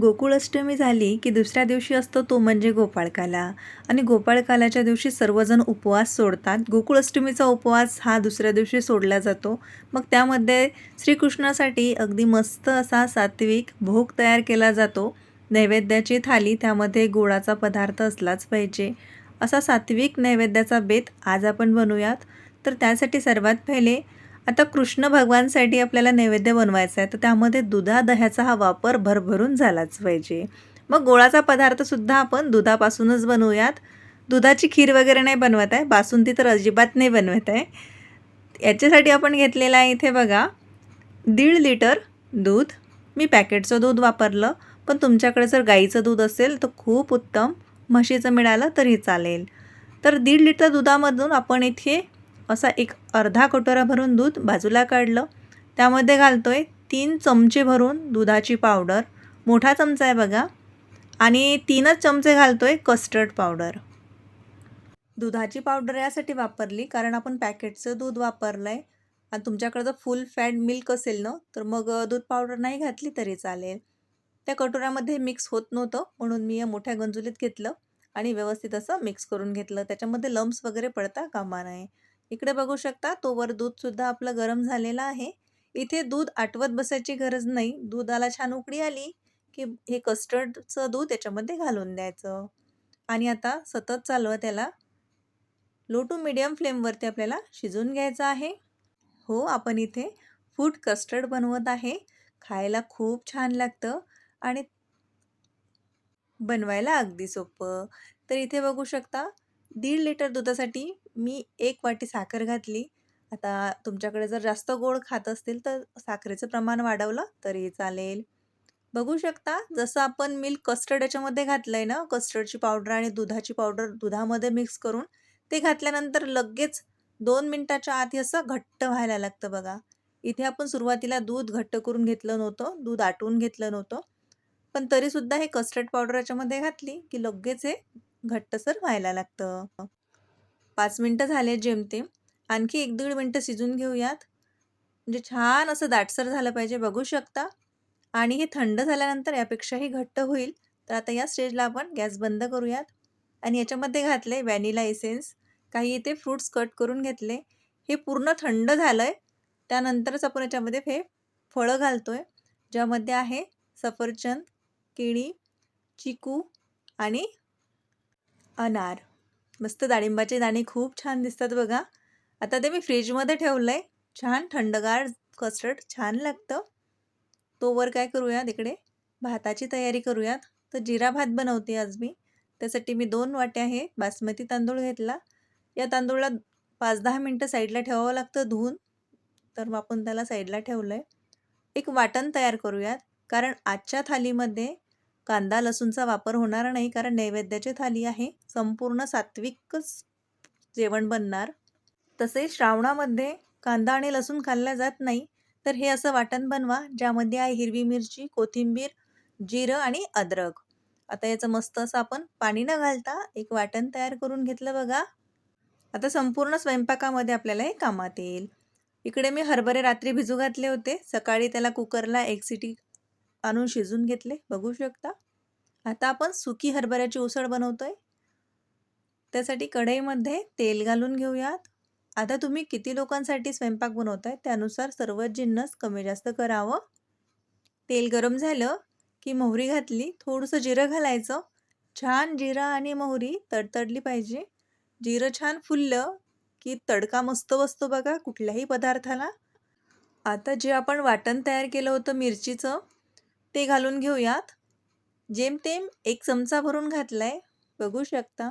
गोकुळाष्टमी झाली की दुसऱ्या दिवशी असतो तो म्हणजे गोपाळकाला. आणि गोपाळकालाच्या दिवशी सर्वजण उपवास सोडतात. गोकुळाष्टमीचा उपवास हा दुसऱ्या दिवशी सोडला जातो. मग त्यामध्ये श्रीकृष्णासाठी अगदी मस्त असा सात्विक भोग तयार केला जातो. नैवेद्याची थाली त्यामध्ये गोडाचा पदार्थ असलाच पाहिजे. असा सात्विक नैवेद्याचा बेत आज आपण बनवूयात. तर त्यासाठी सर्वात पहिले आता कृष्ण भगवानसाठी आपल्याला नैवेद्य बनवायचा आहे तर त्यामध्ये दुधा दह्याचा हा वापर भरभरून झालाच पाहिजे. मग गोळाचा पदार्थसुद्धा आपण दुधापासूनच बनवूयात. दुधाची खीर वगैरे नाही बनवत आहे बासुंदी तर अजिबात नाही बनवत आहे. याच्यासाठी आपण घेतलेला आहे इथे बघा दीड लिटर दूध. मी पॅकेटचं दूध वापरलं पण तुमच्याकडे जर गाईचं दूध असेल तर खूप उत्तम म्हशीचं मिळालं तरी चालेल. तर दीड लिटर दुधामधून आपण इथे असा एक अर्धा कटोरा भरून दूध बाजूला काढलं. त्यामध्ये घालतो आहे तीन चमचे भरून दुधाची पावडर. मोठा चमचा आहे बघा. आणि तीनच चमचे घालतो आहे कस्टर्ड पावडर दुधाची पावडर यासाठी वापरली कारण आपण पॅकेटचं दूध वापरलं आहे आणि तुमच्याकडं जर फुल फॅट मिल्क असेल ना तर मग दूध पावडर नाही घातली तरी चालेल. त्या कटोऱ्यामध्ये मिक्स होत नव्हतं म्हणून मी या मोठ्या गंजुलीत घेतलं आणि व्यवस्थित असं मिक्स करून घेतलं. त्याच्यामध्ये लम्स वगैरे पडता कामा नये. इकडे बघू शकता तोवर दूधसुद्धा आपलं गरम झालेलं आहे. इथे दूध आटवत बसायची गरज नाही. दुधाला छान उकडी आली की हे कस्टर्डचं दूध याच्यामध्ये घालून द्यायचं. आणि आता सतत चालवं त्याला. लो टू मिडियम फ्लेमवरती आपल्याला शिजून घ्यायचं आहे. हो आपण इथे फूड कस्टर्ड बनवत आहे. खायला खूप छान लागतं आणि बनवायला अगदी सोपं. तर इथे बघू शकता दीड लिटर दुधासाठी मी एक वाटी साखर घातली. आता तुमच्याकडे जर जास्त गोड खात असतील तर साखरेचं प्रमाण वाढवलं तरी चालेल. बघू शकता जसं आपण मिल्क कस्टर्ड याच्यामध्ये घातलं आहे ना कस्टर्डची पावडर आणि दुधाची पावडर दुधामध्ये मिक्स करून ते घातल्यानंतर लगेच दोन मिनटाच्या आत हे असं घट्ट व्हायला लागतं बघा. इथे आपण सुरुवातीला दूध घट्ट करून घेतलं नव्हतं दूध आटवून घेतलं नव्हतं. पण तरीसुद्धा हे कस्टर्ड पावडर याच्यामध्ये घातली की लगेच हे घट्टसर व्हायला लागतं. पाच मिनटं झाले जेमतेम. आणखी एक दीड मिनटं शिजून घेऊयात. म्हणजे छान असं दाटसर झालं पाहिजे बघू शकता. आणि हे थंड झाल्यानंतर यापेक्षाही घट्ट होईल. तर आता या स्टेजला आपण गॅस बंद करूयात. आणि याच्यामध्ये घातले व्हॅनिला एसेन्स. काही इथे फ्रूट्स कट करून घेतले. हे पूर्ण थंड झालं आहे त्यानंतरच आपण याच्यामध्ये हे फळं घालतो आहे ज्यामध्ये आहे सफरचंद केळी चिकू आणि अनार. मस्त डाळिंबाचे दाणे खूप छान दिसतात बघा. आता ते मी फ्रीजमध्ये ठेवलं आहे छान थंडगार कस्टर्ड छान लागतं. तोवर काय करूयात इकडे? भाताची तयारी करूयात. तर जिरा भात बनवते आज मी. त्यासाठी मी दोन वाट्या हे बासमती तांदूळ घेतला. या तांदूळला पाच दहा मिनटं साईडला ठेवावं लागतं धुवून. तर मग आपण त्याला साईडला ठेवलं आहे एक वाटण तयार करूयात. कारण आजच्या थालीमध्ये कांदा लसूणचा वापर होणार नाही कारण नैवेद्याची थाली आहे. संपूर्ण सात्विकच जेवण बनणार. तसेच श्रावणामध्ये कांदा आणि लसूण खाल्ला जात नाही तर हे असं वाटण बनवा ज्यामध्ये आहे हिरवी मिरची कोथिंबीर जिरं आणि अद्रक. आता याचं मस्त असं आपण पाणी न घालता एक वाटण तयार करून घेतलं बघा. आता संपूर्ण स्वयंपाकामध्ये आपल्याला हे कामात येईल. इकडे मी हरभरे रात्री भिजू घातले होते. सकाळी त्याला कुकरला एक सिटी आणून शिजून घेतले. बघू शकता. आता आपण सुकी हरभऱ्याची उसळ बनवतोय. त्यासाठी कढईमध्ये तेल घालून घेऊयात. आता तुम्ही किती लोकांसाठी स्वयंपाक बनवताय त्यानुसार सर्व जिन्नस कमी जास्त करावं. तेल गरम झालं की मोहरी घातली. थोडंसं जिरं घालायचं. छान जिरं आणि मोहरी तडतडली पाहिजे. जिरं छान फुललं की तडका मस्त बसतो बघा कुठल्याही पदार्थाला. आता जे आपण वाटण तयार केलं होतं मिरचीचं ते घालून घेऊयात. जेमतेम एक चमचा भरून घातला आहे बघू शकता.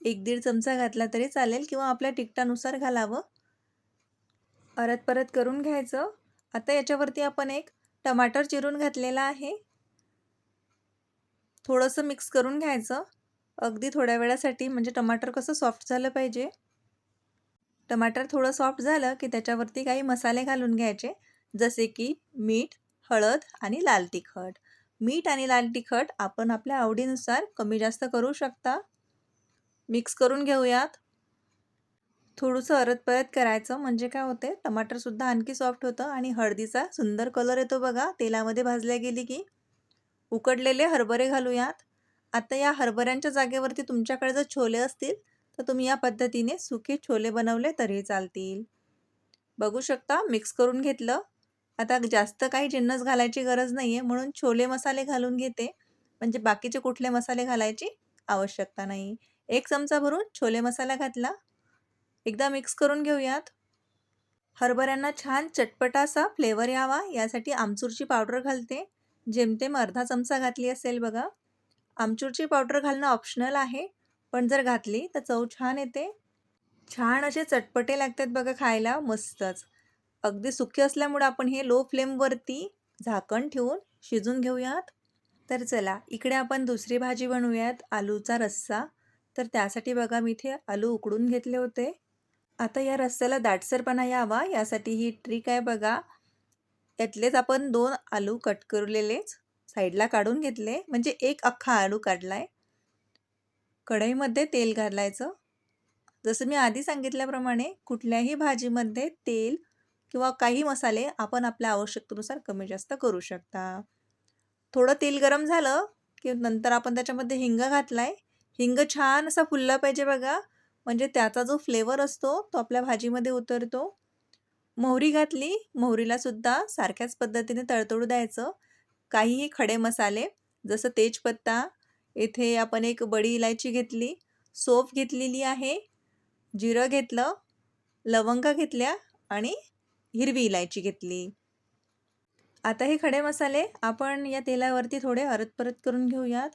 एक दीड चमचा घातला तरी चालेल किंवा आपल्या टिकटानुसार घालावं. परत परत करून घ्यायचं. आता याच्यावरती आपण एक टमाटर चिरून घातलेला आहे. थोडंसं मिक्स करून घ्यायचं. अगदी थोड्या वेळासाठी म्हणजे टमाटर कसं सॉफ्ट झालं पाहिजे. टमाटर थोडं सॉफ्ट झालं की त्याच्यावरती काही मसाले घालून घ्यायचे. जसे की मीठ हळद आणि लाल तिखट. मीठ आणि लाल तिखट आपण आपल्या आवडीनुसार कमी जास्त करू शकता. मिक्स करून घेऊयात. थोडंसं अरत परत करायचं म्हणजे काय होते टमाटरसुद्धा आणखी सॉफ्ट होतं आणि हळदीचा सुंदर कलर येतो बघा तेलामध्ये भाजल्या गेली की. उकडलेले हरभरे घालूयात. आता या हरभऱ्यांच्या जागेवरती तुमच्याकडे जर छोले असतील तर तुम्ही या पद्धतीने सुके छोले बनवले तरी चालतील. बघू शकता मिक्स करून घेतलं. आता जास्त काही जिन्नस घालायची गरज नाही आहे म्हणून छोले मसाले घालून घेते. म्हणजे बाकीचे कुठले मसाले घालायची आवश्यकता नाही. एक चमचा भरून छोले मसाला घातला. एकदा मिक्स करून घेऊयात. हरभऱ्यांना छान चटपटा असा फ्लेवर यावा. यासाठी आमचूरची पावडर घालते. जेमतेम अर्धा चमचा घातली असेल बघा. आमचूरची पावडर घालणं ऑप्शनल आहे. पण जर घातली तर चव छान येते. छान असे चटपटे लागतात बघा खायला. मस्तच. अगदी सुके असल्यामुळे आपण हे लो फ्लेमवरती झाकण ठेवून शिजून घेऊयात. तर चला इकडे आपण दुसरी भाजी बनवूयात आलूचा रस्सा. तर त्यासाठी बघा मी इथे आलू उकडून घेतले होते. आता या रस्स्याला दाटसरपणा यावा यासाठी ही ट्रिक आहे बघा. यातलेच आपण दोन आलू कट करलेलेच साईडला काढून घेतले. म्हणजे एक अख्खा आलू काढलाय. कढईमध्ये तेल घालायचं. जसं मी आधी सांगितल्याप्रमाणे कुठल्याही भाजीमध्ये तेल किंवा काही मसाले आपण आपल्या आवश्यकतेनुसार कमी जास्त करू शकता. थोडं तेल गरम झालं की नंतर आपण त्याच्यामध्ये हिंग घातलाय. हिंग छान असा फुलला पाहिजे बघा. म्हणजे त्याचा जो फ्लेवर असतो तो आपल्या भाजीमध्ये उतरतो. मोहरी घातली मोहरीला सुद्धा सारख्याच पद्धतीने तळतळू द्यायचं. काहीही खडे मसाले जसं तेजपत्ता इथे आपण एक बडी इलायची घेतली सोफ घेतलेली आहे जिरं घेतलं लवंगा घेतल्या आणि हिरवी इलायची घेतली. आता हे खडे मसाले आपण या तेलावरती थोडे हरत परत करून घेऊयात.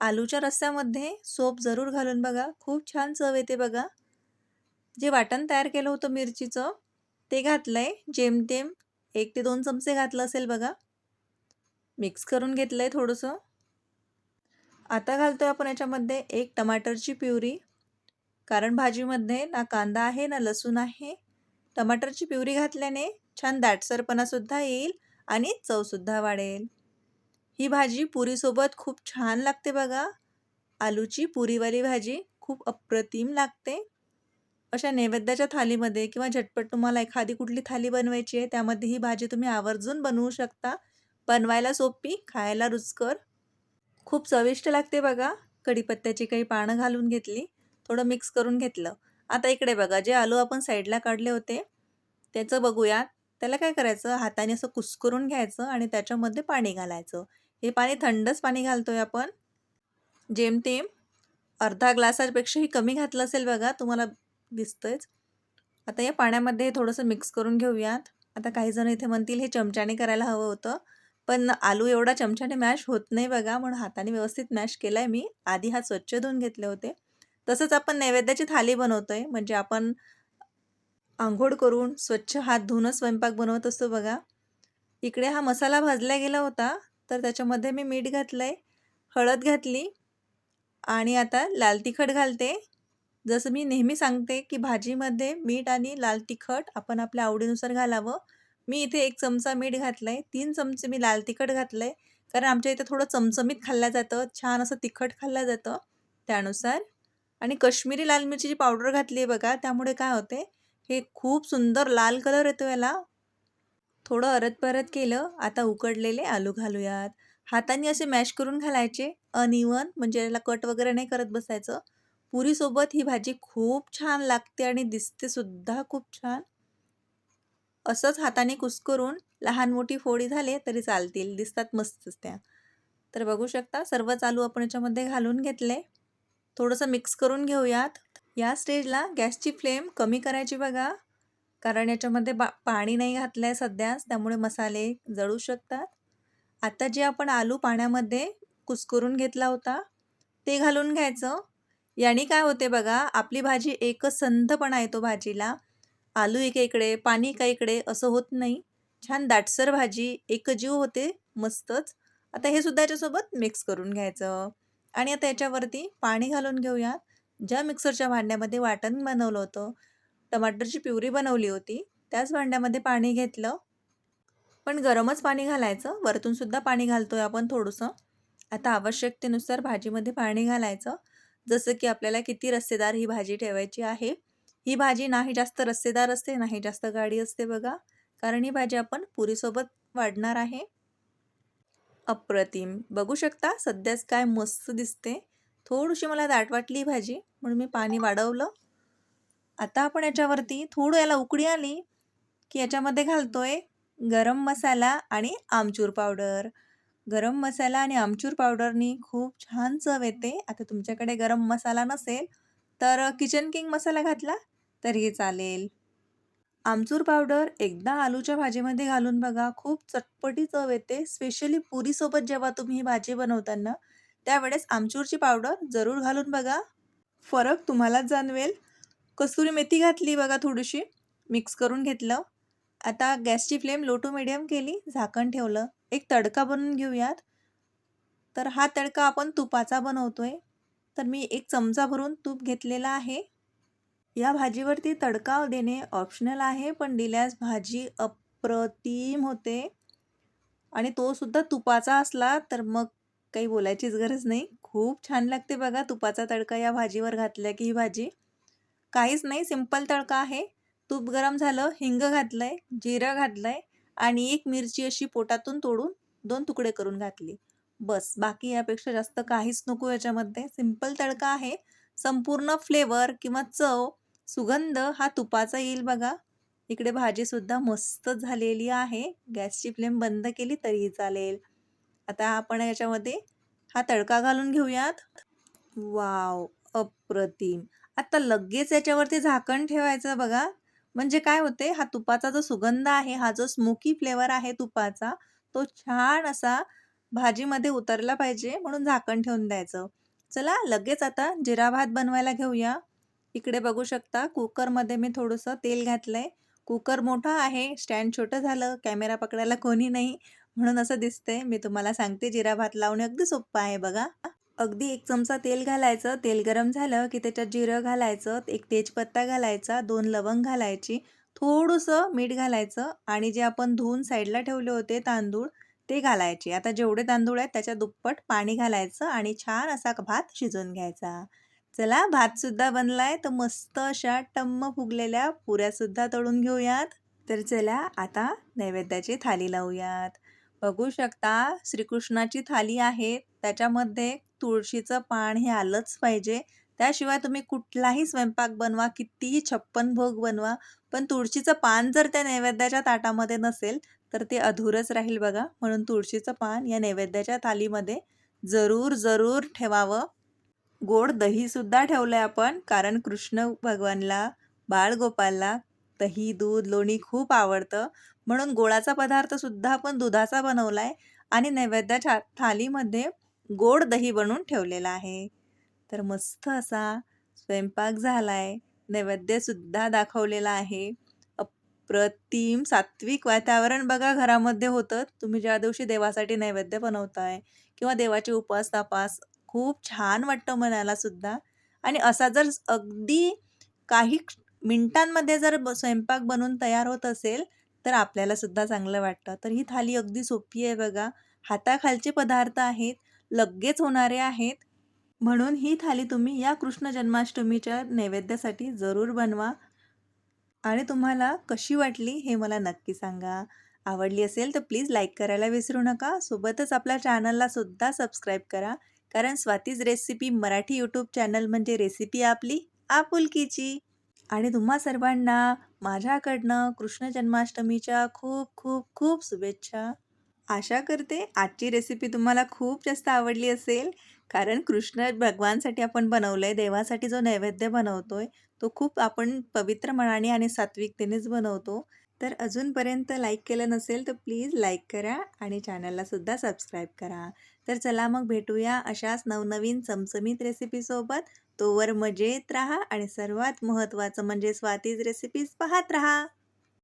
आलूच्या रस्स्यामध्ये सोप जरूर घालून बघा. खूप छान चव येते बघा. जे वाटण तयार केलं होतं मिरचीचं ते घातलं आहे जेमतेम एक ते दोन चमचे घातलं असेल बघा. मिक्स करून घेतलं आहे थोडंसं. आता घालतो आहे आपण याच्यामध्ये एक टमाटरची प्युरी. कारण भाजीमध्ये ना कांदा आहे ना लसूण आहे. टमाटरची प्युरी घातल्याने छान दाटसरपणासुद्धा येईल आणि चवसुद्धा वाढेल. ही भाजी पुरीसोबत खूप छान लागते बघा. आलूची पुरीवाली भाजी खूप अप्रतिम लागते. अशा नैवेद्याच्या थालीमध्ये किंवा झटपट तुम्हाला एखादी कुठली थाली बनवायची आहे त्यामध्ये ही भाजी तुम्ही आवर्जून बनवू शकता. बनवायला सोपी खायला रुचकर. खूप चविष्ट लागते बघा. कढीपत्त्याची काही पानं घालून घेतली थोडं मिक्स करून घेतलं. आता इकडे बघा जे आलू आपण साईडला काढले होते त्याचं बघूया. त्याला काय करायचं? हाताने असं कुस्करून घ्यायचं आणि त्याच्यामध्ये पाणी घालायचं. हे पाणी थंडच पाणी घालतोय आपण. जेमतेम अर्धा ग्लासापेक्षाही कमी घातलं असेल बघा तुम्हाला दिसतंयच. आता या पाण्यामध्ये थोडंसं मिक्स करून घेऊयात. आता काही जण इथे म्हणतील हे चमच्याने करायला हवं होतं. पण आलू एवढा चमच्याने मॅश होत नाही बघा म्हणून हाताने व्यवस्थित मॅश केला आहे मी. आधी हात स्वच्छ धुवून घेतले होते. तसंच आपण नैवेद्याची थाली बनवतो आहे म्हणजे आपण आंघोळ करून स्वच्छ हात धुवूनच स्वयंपाक बनवत असतो बघा. इकडे हा मसाला भाजला गेला होता तर त्याच्यामध्ये मी मीठ घातलं आहे हळद घातली आणि आता लाल तिखट घालते. जसं मी नेहमी सांगते की भाजीमध्ये मीठ आणि लाल तिखट आपण आपल्या आवडीनुसार घालावं. मी इथे एक चमचा मीठ घातलं आहे तीन चमचे मी लाल तिखट घातलं आहे कारण आमच्या इथे थोडं चमचमीत खाल्लं जातं छान असं तिखट खाल्लं जातं. त्यानुसार आणि कश्मीरी लाल मिरचीची पावडर घातली आहे बघा त्यामुळे काय होते हे खूप सुंदर लाल कलर येतो याला. थोडं अरत परत केलं आता उकडलेले आलू घालूयात. हाताने असे मॅश करून घालायचे अनइवन म्हणजे याला कट वगैरे नाही करत बसायचं. पुरीसोबत ही भाजी खूप छान लागते आणि दिसते सुद्धा खूप छान. असंच हाताने कुस्करून लहान मोठी फोडी झाले तरी चालतील दिसतात मस्तच त्या. तर बघू शकता सर्व चालू आपण याच्यामध्ये घालून घेतले. थोडंसं मिक्स करून घेऊयात. या स्टेजला गॅसची फ्लेम कमी करायची बघा. कारण याच्यामध्ये बा पाणी नाही घातलं आहे सध्याच त्यामुळे मसाले जळू शकतात. आता जे आपण आलू पाण्यामध्ये कुस्करून घेतला होता ते घालून घ्यायचं. याने काय होते बघा आपली भाजी एकसंधपणा येतो भाजीला. आलू एका इकडे पाणी एका इकडे असं होत नाही. छान दाटसर भाजी एकजीव होते मस्तच. आता हे सुद्धा याच्यासोबत मिक्स करून घ्यायचं. आणि आता याच्यावरती पाणी घालून घेऊया ज्या मिक्सरच्या भांड्यामध्ये वाटण बनवलं होतं टमाटरची प्युरी बनवली होती त्याच भांड्यामध्ये पाणी घेतलं. पण गरमच पाणी घालायचं. वरतूनसुद्धा पाणी पाणी घालतोय आपण थोडंसं. आता आवश्यकतेनुसार भाजीमध्ये पाणी घालायचं. जसं की आपल्याला किती रस्सेदार ही भाजी ठेवायची आहे. ही भाजी नाही जास्त रस्सेदार असते नाही जास्त गाडी असते बघा. कारण ही भाजी आपण पुरीसोबत वाढणार आहे. अप्रतिम. बघू शकता सध्याच काय मस्त दिसते. थोडीशी मला दाट वाटली भाजी म्हणून मी पाणी वाढवलं. आता आपण याच्यावरती थोडं याला उकळी आली की याच्यामध्ये घालतोय गरम मसाला आणि आमचूर पावडर. गरम मसाला आणि आमचूर पावडरनी खूप छान चव येते. आता तुमच्याकडे गरम मसाला नसेल तर किचन किंग मसाला घातला तरीही चालेल. आमचूर पावडर एकदा आलूच्या भाजीमध्ये घालून बघा खूप चटपटी चव येते. स्पेशली पुरीसोबत जेव्हा तुम्ही ही भाजी बनवताना त्यावेळेस आमचूरची पावडर जरूर घालून बघा. फरक तुम्हालाच जाणवेल. कसुरी मेथी घातली बघा थोडीशी मिक्स करून घेतलं. आता गॅसची फ्लेम लो टू मिडियम केली झाकण ठेवलं. एक तडका बनवून घेऊयात. तर हा तडका आपण तुपाचा बनवतोय. तर मी एक चमचा भरून तूप घेतलेला आहे. या भाजीवरती तडका देणे ऑप्शनल आहे पण दिल्यास भाजी अप्रतिम होते. आणि तो सुद्धा तुपाचा असला तर मग काही बोलायचीच गरज नाही. खूप छान लागते बघा तुपाचा तडका या भाजीवर घातल्या की ही भाजी. काहीच नाही सिंपल तडका आहे. तूप गरम झालं हिंग घातलंय जिरं घातलंय आणि एक मिरची अशी पोटातून तोडून दोन तुकडे करून घातली. बस बाकी यापेक्षा जास्त काहीच नको याच्यामध्ये. सिंपल तडका आहे. संपूर्ण फ्लेवर किंवा चव सुगंध हा तुपाचा येईल बघा. इकडे भाजीसुद्धा मस्त झालेली आहे. गॅसची फ्लेम बंद केली तरीही चालेल. आता आपण याच्यामध्ये हा तडका घालून घेऊयात. वाव अप्रतिम. आता लगेच याच्यावरती झाकण ठेवायचं बघा. म्हणजे काय होते हा तुपाचा जो सुगंध आहे हा जो स्मोकी फ्लेवर आहे तुपाचा तो छान असा भाजीमध्ये उतरला पाहिजे म्हणून झाकण ठेवून द्यायचं. चला लगेच आता जिरा भात बनवायला घेऊया. इकडे बघू शकता कुकरमध्ये मी थोडंसं तेल घातलंय. कुकर मोठा आहे स्टँड छोटं झालं कॅमेरा पकडायला कोणी नाही म्हणून असं दिसतंय. मी तुम्हाला सांगते जिरा भात लावणे अगदी सोपं आहे बघा. अगदी एक चमचा तेल घालायचं तेल गरम झालं की त्याच्यात जिरं घालायचं एक तेजपत्ता घालायचा दोन लवंग घालायची थोडंसं मीठ घालायचं आणि जे आपण धुवून साईडला ठेवले होते तांदूळ ते घालायचे. आता जेवढे तांदूळ आहेत त्याच्या दुप्पट पाणी घालायचं आणि छान असा भात शिजवून घ्यायचा. चला भातसुद्धा बनलाय तर मस्त अशा टम्म फुगलेल्या पुऱ्यासुद्धा तळून घेऊयात. तर चला आता नैवेद्याची थाली लावूयात. बघू शकता श्रीकृष्णाची थाली आहे. त्याच्यामध्ये तुळशीचं पान हे आलंच पाहिजे. त्याशिवाय तुम्ही कुठलाही स्वयंपाक बनवा कितीही छप्पन भोग बनवा पण तुळशीचं पान जर त्या नैवेद्याच्या ताटामध्ये नसेल तर ते अधूरच राहील बघा. म्हणून तुळशीचं पान या नैवेद्याच्या थालीमध्ये जरूर जरूर ठेवावं. गोड दहीसुद्धा ठेवलं आहे आपण कारण कृष्ण भगवानला बाळगोपालला दही दूध लोणी खूप आवडतं. म्हणून गोडाचा पदार्थसुद्धा आपण दुधाचा बनवला आहे आणि नैवेद्याच्या थालीमध्ये गोड दही बनवून ठेवलेला आहे. तर मस्त असा स्वयंपाक झाला आहे नैवेद्यसुद्धा दाखवलेला आहे. अप्रतिम सात्विक वातावरण बघा घरामध्ये होतं. तुम्ही ज्या दिवशी देवासाठी नैवेद्य बनवताय किंवा देवाची उपास तापास खूप छान वाटतं मनालासुद्धा आणि असा जर अगदी काही मिनटांमध्ये जर स्वयंपाक बनवून तयार होत असेल तर आपल्यालासुद्धा चांगलं वाटतं. तर ही थाली अगदी सोपी आहे बघा. हाताखालचे पदार्थ आहेत लगेच होणारे आहेत. म्हणून ही थाली तुम्ही या कृष्ण जन्माष्टमीच्या नैवेद्यासाठी जरूर बनवा. आणि तुम्हाला कशी वाटली हे मला नक्की सांगा. आवडली असेल तर प्लीज लाईक करायला विसरू नका. सोबतच आपल्या चॅनलला सुद्धा सबस्क्राईब करा. कारण Swati's recipe Marathi YouTube channel म्हणजे रेसिपी आपली आपुलकीची. आणि तुम्हा सर्वांना माझ्याकडनं कृष्ण जन्माष्टमीच्या खूप खूप खूप शुभेच्छा. आशा करते आजची रेसिपी तुम्हाला खूप जास्त आवडली असेल. कारण कृष्ण भगवानसाठी आपण बनवलं आहे देवासाठी जो नैवेद्य बनवतो आहे तो खूप आपण पवित्र मनाने आणि सात्विकतेनेच बनवतो. तर अजूनपर्यंत लाईक केलं नसेल तर प्लीज लाईक करा आणि चॅनललासुद्धा सबस्क्राईब करा. तर चला मग भेटूया अशाच नवनवीन चमचमीत रेसिपीसोबत तोवर मजेत राहा आणि सर्वात महत्त्वाचं म्हणजे स्वातीज रेसिपीज पाहत राहा.